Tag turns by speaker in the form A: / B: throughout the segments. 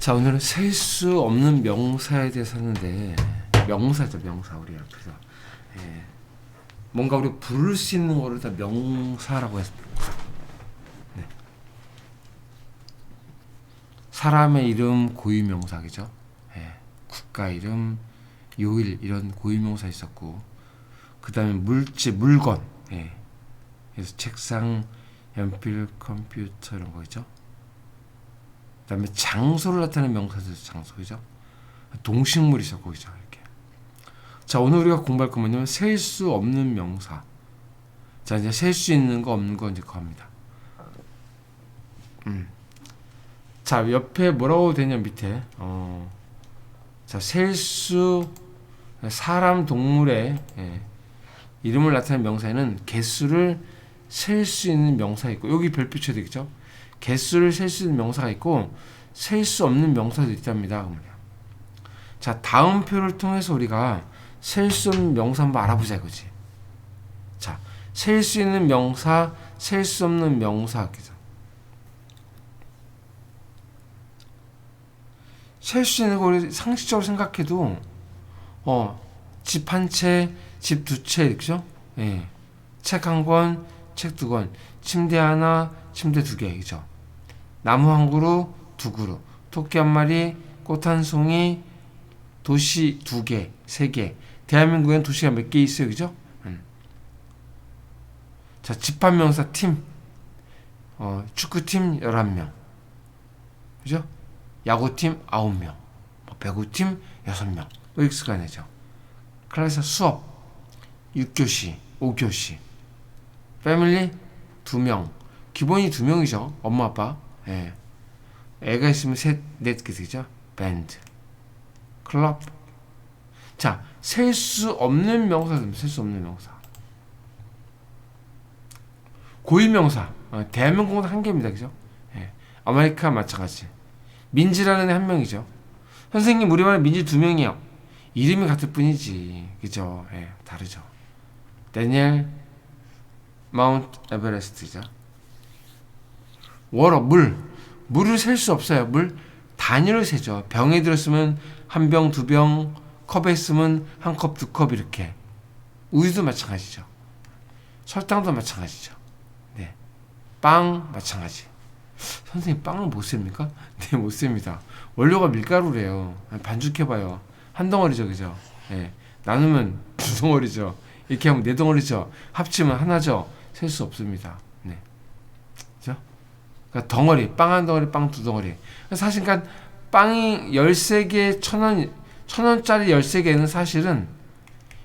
A: 자 오늘은 셀 수 없는 명사에 대해서 하는데 명사죠 명사 우리 앞에서 예. 뭔가 우리 부를 수 있는 거를 다 명사라고 해서 네. 사람의 이름 고유명사겠죠 예. 국가 이름 요일 이런 고유명사 있었고 그 다음에 물질 물건 예. 그래서 책상 연필 컴퓨터 이런 거 있죠 그다음에 장소를 나타내는 명사들 장소 그죠? 동식물이 있었고 그죠 이렇게. 자 오늘 우리가 공부할 거 뭐냐면 셀 수 없는 명사. 자 이제 셀 수 있는 거 없는 거 이제 겁니다. 음. 자 옆에 뭐라고 되냐 밑에 어. 자셀 수 사람 동물의 예. 이름을 나타내는 명사에는 개수를 셀 수 있는 명사 있고 여기 별표 쳐야 되겠죠? 개수를 셀 수 있는 명사가 있고 셀 수 없는 명사도 있답니다. 자 다음 표를 통해서 우리가 셀 수 없는 명사 한번 알아보자 이거지. 자 셀 수 있는 명사, 셀 수 없는 명사 그죠? 셀 수 있는 거 우리 상식적으로 생각해도 어집 한 채, 집 두 채 그죠? 예. 책 한 권, 책 두 권, 침대 하나, 침대 두 개, 그죠? 나무 한 그루, 두 그루, 토끼 한 마리, 꽃 한 송이, 도시 두 개, 세 개. 대한민국엔 도시가 몇 개 있어요, 그죠? 음. 자, 집합명사 팀, 어, 축구팀 11명. 그죠? 야구팀 9명. 뭐 배구팀 6명. 이렇게 가내죠. 클래스 수업 6교시, 5교시. 패밀리 2명. 기본이 2명이죠. 엄마, 아빠. 예. 애가 있으면 셋, 넷, 그죠? 밴드. 클럽. 자, 셀 수 없는 명사, 셀수 없는 명사. 고유명사. 어, 대한민국은 한 개입니다. 그죠? 예. 아메리카 마찬가지. 민지라는 애 한 명이죠. 선생님, 우리 반에 민지 두 명이요. 이름이 같을 뿐이지. 그죠? 예, 다르죠. 데니엘 마운트 에베레스트죠. 워러 물 물을 셀 수 없어요. 물 단위를 세죠. 병에 들었으면 한 병, 두 병, 컵에 있으면 한 컵, 두 컵 이렇게. 우유도 마찬가지죠. 설탕도 마찬가지죠. 네. 빵 마찬가지. 선생님 빵을 못 셉니까? 네, 못 셉니다. 원료가 밀가루래요. 반죽해봐요. 한 덩어리죠, 그죠? 네. 나누면 두 덩어리죠. 이렇게 하면 네 덩어리죠. 합치면 하나죠. 셀 수 없습니다. 그러니까 덩어리, 빵 한 덩어리, 빵 두 덩어리. 사실 그러니까 빵이 13개 천 원, 천 원짜리 13개는 사실은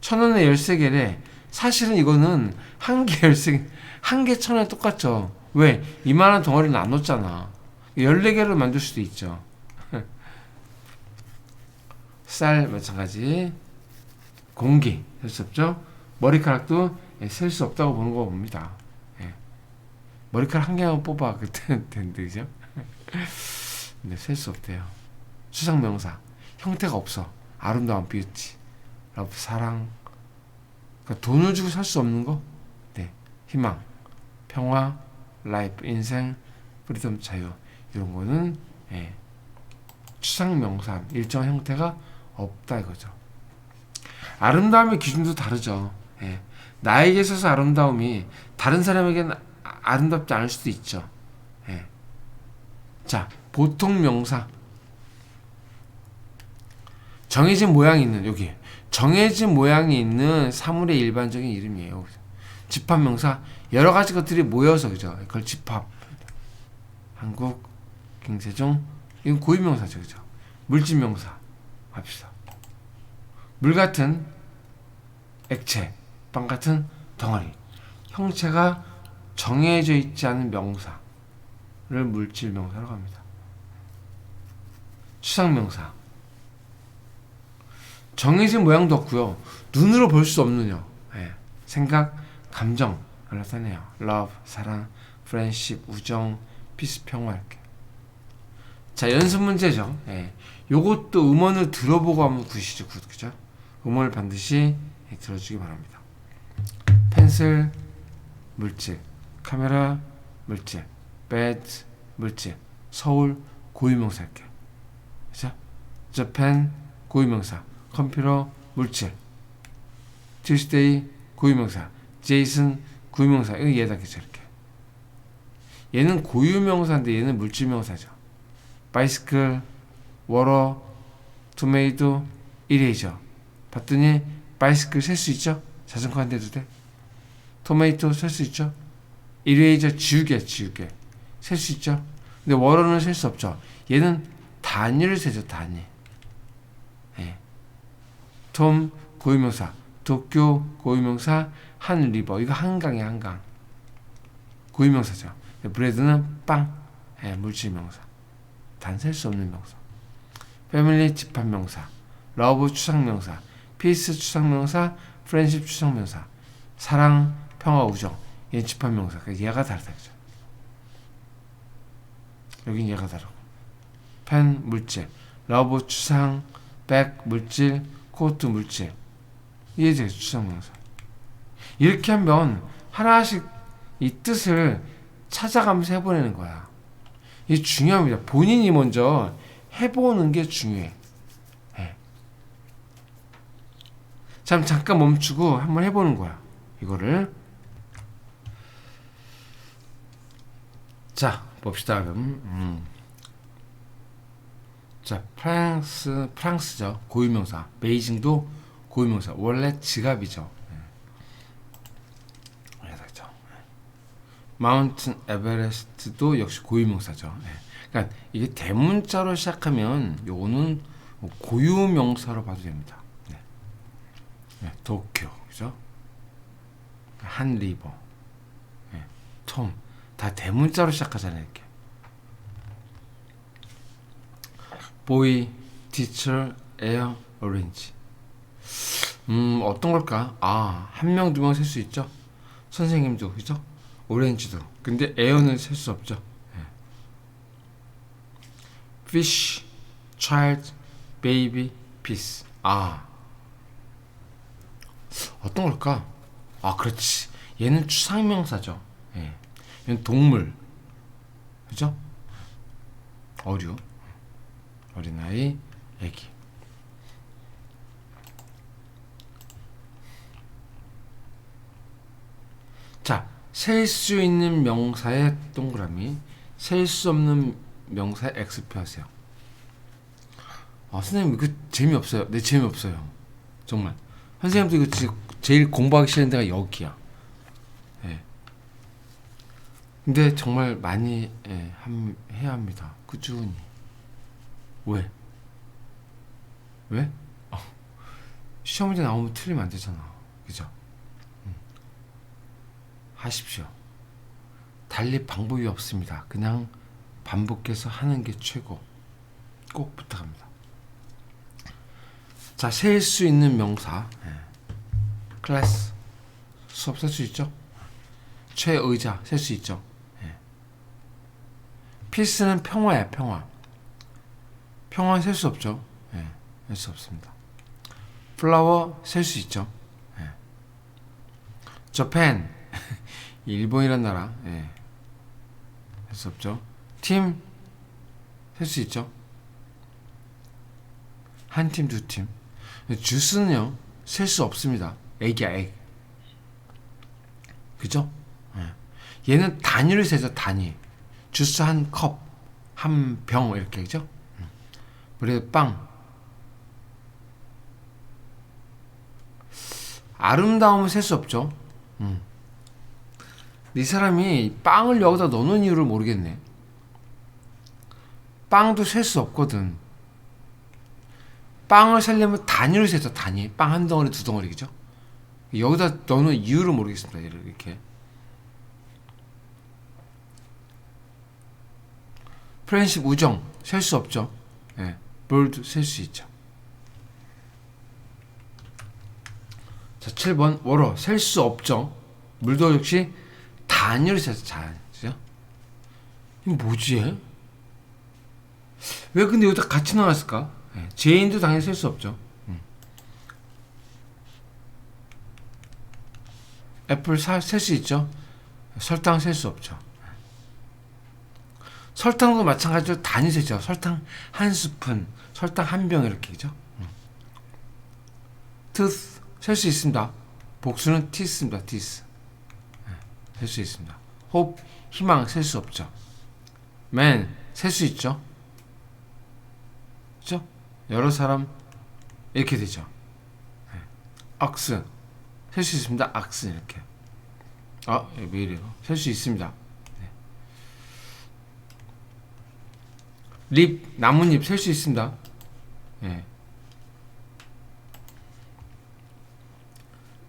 A: 천 원에 13개래. 사실은 이거는 한 개 13개, 한 개 천원 똑같죠. 왜? 이만한 덩어리는 안 넣었잖아. 14개를 만들 수도 있죠. 쌀 마찬가지. 공기 셀 수 없죠. 머리카락도 셀 수 없다고 보는 거 봅니다. 머리카락 한 개만 뽑아. 그때는 그죠? 근데 셀 수 없대요. 수상 명사. 형태가 없어. 아름다운 뷰티, 러브 사랑, 그러니까 돈을 주고 살 수 없는 거, 네. 희망, 평화, 라이프 인생, 프리덤 자유. 이런 거는 예, 추상 명사. 일정 형태가 없다 이거죠. 아름다움의 기준도 다르죠. 예. 나에게 있어서 아름다움이 다른 사람에게는 아름답지 않을 수도 있죠. 예. 자, 보통 명사. 정해진 모양이 있는, 여기. 정해진 모양이 있는 사물의 일반적인 이름이에요. 집합 명사. 여러 가지 것들이 모여서, 그죠? 그걸 집합. 한국, 김세종. 이건 고유명사죠, 그죠? 물질 명사. 합시다. 물 같은 액체, 빵 같은 덩어리. 형체가 정해져 있지 않은 명사를 물질 명사라고 합니다. 추상 명사. 정해진 모양도 없고요. 눈으로 볼 수 없느냐. 예. 생각, 감정을 나타내요. love, 사랑, friendship, 우정, peace, 평화 이렇게. 자, 연습 문제죠. 예. 요것도 음원을 들어보고 한번 구시죠. 그죠? 음원을 반드시 들어주기 바랍니다. 펜슬, 물질. 카메라 물질, bed 물질, 서울 고유명사 할게요. 그죠? Japan 고유명사 컴퓨터 물질 Tuesday 고유명사 Jason 고유명사 이거 그죠 이렇게 얘는 고유명사인데 얘는 물질명사죠 bicycle, water, tomato, eraser 봤더니 bicycle 셀수 있죠? 자전거 한 대도 돼? 토마토 셀 수 있죠? 이레이저 지우개 지우개 셀 수 있죠? 근데 워러는 셀수 없죠. 얘는 단위를 세죠 단위. 예. 톰 고유명사, 도쿄 고유명사, 한 리버 이거 한강이야 한강. 고유명사죠. 브레드는 빵, 예, 물질명사. 단 셀 수 없는 명사. 패밀리 집합명사, 러브 추상명사, 피스 추상명사, 프렌십 추상명사, 사랑, 평화, 우정. 얘 집합 명사. 그 얘가 다르다? 여긴 얘가 다르고. 펜 물질, 러브 추상, 백 물질, 코트 물질. 이게 이제 추상 명사. 이렇게 하면 하나씩 이 뜻을 찾아가면서 해보내는 거야. 이게 중요합니다. 본인이 먼저 해보는 게 중요해. 예. 잠 잠깐 멈추고 한번 해보는 거야. 이거를. 자 봅시다 그럼. 음. 자 프랑스 프랑스죠 고유명사. 베이징도 고유명사. 원래 지갑이죠. 예. 알겠죠. 마운틴 에베레스트도 역시 고유명사죠. 예. 그러니까 이게 대문자로 시작하면 요거는 고유명사로 봐도 됩니다. 네. 네, 도쿄 그죠? 한 리버, 네, 톰, 다 대문자로 시작하잖아요 이렇게. 에어, 오렌지. 음 어떤 걸까? 아 한 명 두 명 셀 수 있죠. 선생님도 그죠? 오렌지도. 근데 에어는 셀 수 없죠. fish, child, baby, peace. 아. 어떤 걸까? 아, 그렇지. 얘는 추상명사죠. 예. 동물. 그죠? 어류. 어린아이, 애기. 자, 셀 수 있는 명사의 동그라미, 셀 수 없는 명사 X표 하세요. 아, 선생님 이거 재미없어요. 네, 재미없어요. 정말. 선생님도 이거 제일 공부하기 싫은 데가 여기야. 예. 근데 정말 많이 예, 함, 해야 합니다. 꾸준히. 왜? 왜? 어. 시험 문제 나오면 틀리면 안 되잖아. 그죠? 음. 하십시오. 달리 방법이 없습니다. 그냥 반복해서 하는 게 최고. 꼭 부탁합니다. 자, 셀 수 있는 명사. 네. 클래스. 수업 쓸 수 있죠? 최의자 셀 수 있죠? 네. 피스는 평화야, 평화. 평화 셀수 없죠? 네. 셀수 없습니다. 플라워 셀 수 있죠? 네. 저펜. 일본이란 나라. 네. 셀수 없죠? 팀, 셀 수 있죠? 한 팀, 두 팀. 주스는요, 셀 수 없습니다. 액이야, 액. 그죠? 예. 얘는 단위를 세죠, 단위. 주스 한 컵, 한 병, 이렇게, 그죠? 그래, 빵. 아름다움은 셀수 없죠. 음. 이 사람이 빵을 여기다 넣는 이유를 모르겠네. 빵도 셀 수 없거든. 빵을 살려면 단위를 세죠, 단위. 빵 한 덩어리, 두 덩어리, 그죠? 여기다 넣는 이유를 모르겠습니다, 이렇게. 프렌십 우정, 셀 수 없죠. 예. 볼도 셀수 있죠. 자, 7번, 워러, 셀 수 없죠. 물도 역시 단위를 세서 잘, 그죠? 이거 뭐지, 얘? 왜 근데 여기다 같이 나왔을까? 네, 죄인도 당연히 셀 수 없죠. 음. 애플 셀 수 있죠. 설탕 셀 수 없죠. 설탕도 마찬가지로 단위 세죠. 설탕 한 스푼, 설탕 한 병 이렇게죠. tooth 셀수 있습니다. 복수는 teeth입니다. teeth. 셀수 있습니다. hope 희망 셀 수 없죠. man 셀수 있죠. 그죠? 여러 사람 이렇게 되죠. 네. ox 셀수 있습니다. ox 이렇게. 아, 예, 왜 이래요? 셀 수 있습니다. 네. 립 나뭇잎 셀 수 있습니다. 예.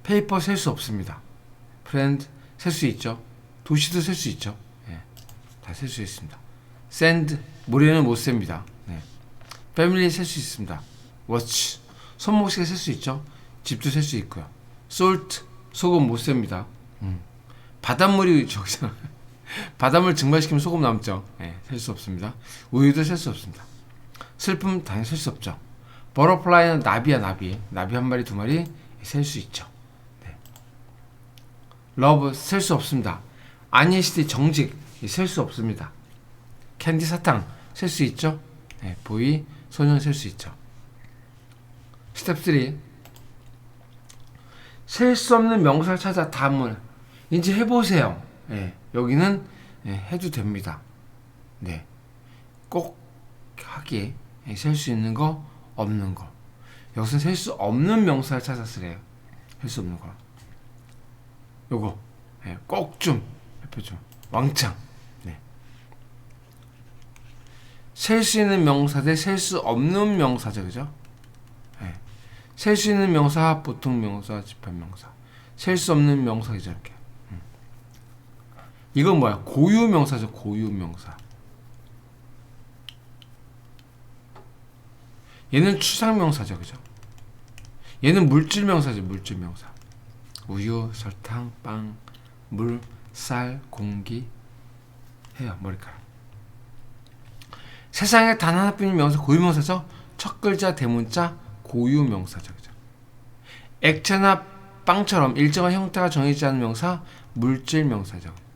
A: 페이퍼 셀 수 없습니다. 프렌드 셀 수 있죠. 도시도 셀 수 있죠. 예. 다셀 수 있습니다. 샌드 모래는 못 셉니다. 네. 패밀리 셀 수 있습니다. 워치 손목시계 셀 수 있죠. 집도 셀 수 있고요. 솔트 소금 못 셉니다. 음. 바닷물이 저기서 바닷물 증발시키면 소금 남죠. 예, 셀 수 없습니다. 우유도 셀 수 없습니다. 슬픔 당연히 셀 수 없죠. 버터플라이는 나비야 나비. 나비 한 마리 두 마리 셀 수 있죠. 네. 러브 셀 수 없습니다. 아니의 시대 정직 셀 수 없습니다. 캔디 사탕 셀 수 있죠. 네, 보이 소년 셀 수 있죠. 스텝 3. 셀 수 없는 명사를 찾아 단문. 이제 해보세요. 예, 여기는 예, 해도 됩니다. 네. 꼭 하기에 예, 셀수 있는 거, 없는 거. 여기서 셀 수 없는 명사를 찾았으래요. 셀 수 없는 거. 요거. 예, 꼭 좀, 옆에 좀. 왕창. 네. 셀 수 있는 명사 대 셀 수 없는 명사죠. 그죠? 예. 셀수 있는 명사, 보통 명사, 집합 명사. 셀 수 없는 명사이죠. 이렇게. 이건 뭐야? 고유 명사죠. 고유 명사. 얘는 추상 명사죠. 그죠? 얘는 물질 명사죠. 물질 명사. 우유, 설탕, 빵, 물, 쌀, 공기 해요. 머리카락. 세상에 단 하나뿐인 명사 고유 명사죠. 첫 글자 대문자 고유 명사죠. 그죠? 액체나 빵처럼 일정한 형태가 정해지지 않은 명사 물질 명사죠.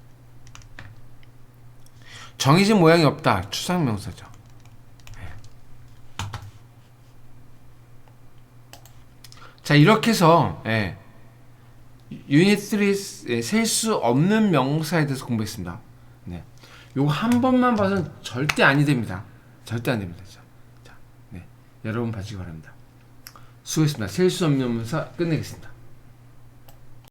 A: 정해진 모양이 없다. 추상 명사죠. 예. 자 이렇게 해서 예. 유닛 3 셀 수 없는 명사에 대해서 공부했습니다. 네. 요거 한 번만 봐서는 절대 아니 됩니다. 절대 안 됩니다. 자, 자, 네. 여러분 봐주기 바랍니다. 수고했습니다. 셀 수 없는 명사 끝내겠습니다.